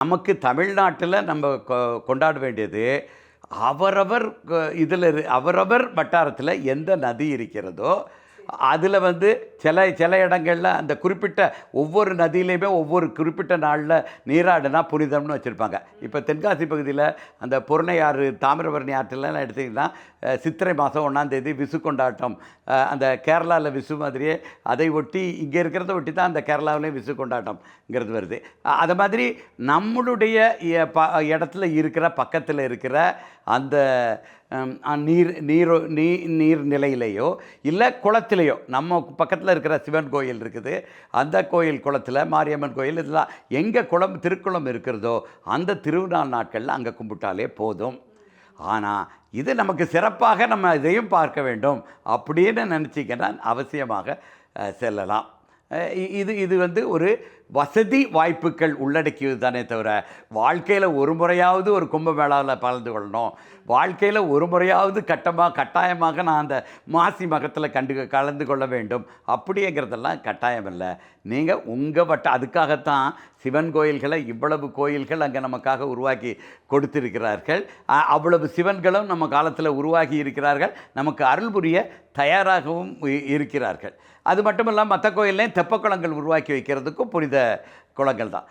நமக்கு தமிழ்நாட்டில் நம்ம கொ- கொண்டாட வேண்டியது அவரவர் இதில் அவரவர் வட்டாரத்தில் எந்த நதி இருக்கிறதோ அதில் வந்து சில சில இடங்களில் அந்த குறிப்பிட்ட ஒவ்வொரு நதியிலையுமே ஒவ்வொரு குறிப்பிட்ட நாளில் நீராடுனா புனிதம்னு வச்சுருப்பாங்க. இப்போ தென்காசி பகுதியில் அந்த பொருணையாறு தாமிரபரணி ஆற்றிலலாம் எடுத்திங்கன்னா சித்திரை மாதம் ஒன்றாந்தேதி விசு கொண்டாட்டம். அந்த கேரளாவில் விசு மாதிரியே அதை ஒட்டி இங்கே இருக்கிறத ஒட்டி தான் அந்த கேரளாவிலையும் விசு கொண்டாட்டம்ங்கிறது வருது. அதை மாதிரி நம்மளுடைய இடத்துல இருக்கிற பக்கத்தில் இருக்கிற அந்த நீர் நீரோ நீ நீர்நிலையிலையோ இல்லை குளத்திலேயோ. நம்ம பக்கத்தில் இருக்கிற சிவன் கோயில் இருக்குது. அந்த கோயில் குளத்தில் மாரியம்மன் கோயில் இதெல்லாம் எங்கே குளம் திருக்குளம் இருக்கிறதோ அந்த திருநாள் நாட்களில் அங்கே கும்பிட்டாலே போதும். ஆனால் இது நமக்கு சிறப்பாக நம்ம இதையும் பார்க்க வேண்டும் அப்படின்னு நினச்சிங்கன்னா அவசியமாக செல்லலாம். இது இது வந்து ஒரு வசதி வாய்ப்புகள் உள்ளடக்கியது தானே தவிர வாழ்க்கையில் ஒரு முறையாவது ஒரு கும்பமேளாவில் கலந்து கொள்ளணும் வாழ்க்கையில் ஒரு முறையாவது கட்டமாக கட்டாயமாக நான் அந்த மாசி மகத்தில் கண்டு கலந்து கொள்ள வேண்டும். அப்படிங்கிறதெல்லாம் கட்டாயம் இல்லை. நீங்கள் உங்கள் வட்ட அதுக்காகத்தான் சிவன் கோயில்களை இவ்வளவு கோயில்கள் அங்கே நமக்காக உருவாக்கி கொடுத்திருக்கிறார்கள். அவ்வளவு சிவன்களும் நம்ம காலத்தில் உருவாகி இருக்கிறார்கள். நமக்கு அருள் புரிய தயாராகவும் இருக்கிறார்கள். அது மட்டும் இல்லாமல் மற்ற கோயில்லையும் தெப்பக்குளங்கள் உருவாக்கி வைக்கிறதுக்கும் புனித குளங்கள் தான்